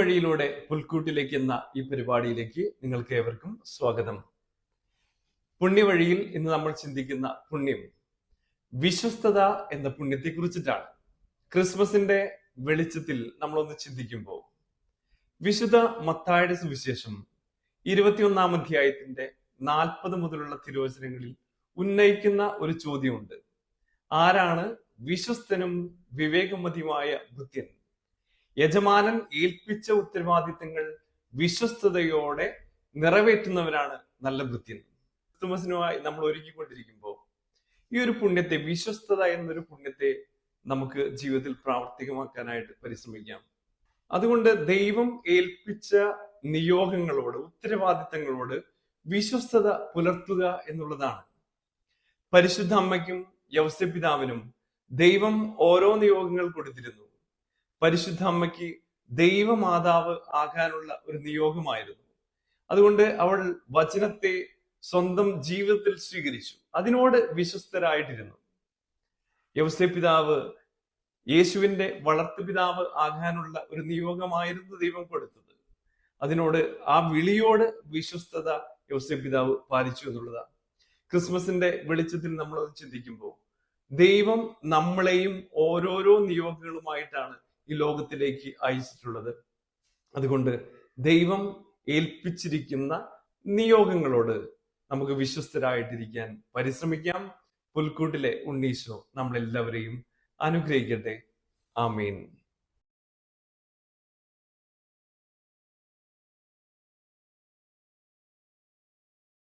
പുണ്യവഴിയിലൂടെ പുൽക്കൂട്ടിലേക്ക് എന്ന ഈ പരിപാടിയിലേക്ക് നിങ്ങൾക്ക് ഏവർക്കും സ്വാഗതം. പുണ്യവഴിയിൽ ഇന്ന് നമ്മൾ ചിന്തിക്കുന്ന പുണ്യം വിശ്വസ്തത എന്ന പുണ്യത്തെ കുറിച്ചിട്ടാണ് ക്രിസ്മസിന്റെ വെളിച്ചത്തിൽ നമ്മളൊന്ന് ചിന്തിക്കുമ്പോൾ വിശുദ്ധ മത്തായുടെ സുവിശേഷം ഇരുപത്തിയൊന്നാം അധ്യായത്തിന്റെ നാൽപ്പത് മുതലുള്ള തിരുവചനങ്ങളിൽ ഉന്നയിക്കുന്ന ഒരു ചോദ്യമുണ്ട്. ആരാണ് വിശ്വസ്തനും വിവേകമതിയുമായ ഭൃത്യൻ യജമാനൻ ഏൽപ്പിച്ച ഉത്തരവാദിത്തങ്ങൾ വിശ്വസ്തയോടെ നിറവേറ്റുന്നവരാണ് നല്ല ഭൃത്യൻ ക്രിസ്തുമസിനുമായി നമ്മൾ ഒരുക്കിക്കൊണ്ടിരിക്കുമ്പോൾ ഈ ഒരു പുണ്യത്തെ വിശ്വസ്തത എന്നൊരു പുണ്യത്തെ നമുക്ക് ജീവിതത്തിൽ പ്രാവർത്തികമാക്കാനായിട്ട് പരിശ്രമിക്കാം. അതുകൊണ്ട് ദൈവം ഏൽപ്പിച്ച നിയോഗങ്ങളോട് ഉത്തരവാദിത്തങ്ങളോട് വിശ്വസ്തത പുലർത്തുക എന്നുള്ളതാണ്. പരിശുദ്ധ അമ്മയ്ക്കും യവസ്യപിതാവിനും ദൈവം ഓരോ നിയോഗങ്ങൾ കൊടുത്തിരുന്നു. പരിശുദ്ധ അമ്മയ്ക്ക് ദൈവമാതാവ് ആകാനുള്ള ഒരു നിയോഗമായിരുന്നു. അതുകൊണ്ട് അവൾ വചനത്തെ സ്വന്തം ജീവിതത്തിൽ സ്വീകരിച്ചു. അതിനോട് വിശ്വസ്തരായിട്ടിരുന്നു. യവസ്യ പിതാവ് യേശുവിന്റെ വളർത്തു പിതാവ് ആകാനുള്ള ഒരു നിയോഗമായിരുന്നു ദൈവം കൊടുത്തത്. അതിനോട് ആ വിളിയോട് വിശ്വസ്തത യവസ്യ പിതാവ് പാലിച്ചു എന്നുള്ളതാണ് ക്രിസ്മസിന്റെ വെളിച്ചത്തിൽ നമ്മൾ ചിന്തിക്കുമ്പോൾ ദൈവം നമ്മളെയും ഓരോരോ നിയോഗങ്ങളുമായിട്ടാണ് ഈ ലോകത്തിലേക്ക് അയച്ചിട്ടുള്ളത്. അതുകൊണ്ട് ദൈവം ഏൽപ്പിച്ചിരിക്കുന്ന നിയോഗങ്ങളോട് നമുക്ക് വിശ്വസ്തരായിട്ടിരിക്കാൻ പരിശ്രമിക്കാം. പുൽക്കൂട്ടിലെ ഉണ്ണീശോ നമ്മളെല്ലാവരെയും അനുഗ്രഹിക്കട്ടെ. ആമീൻ.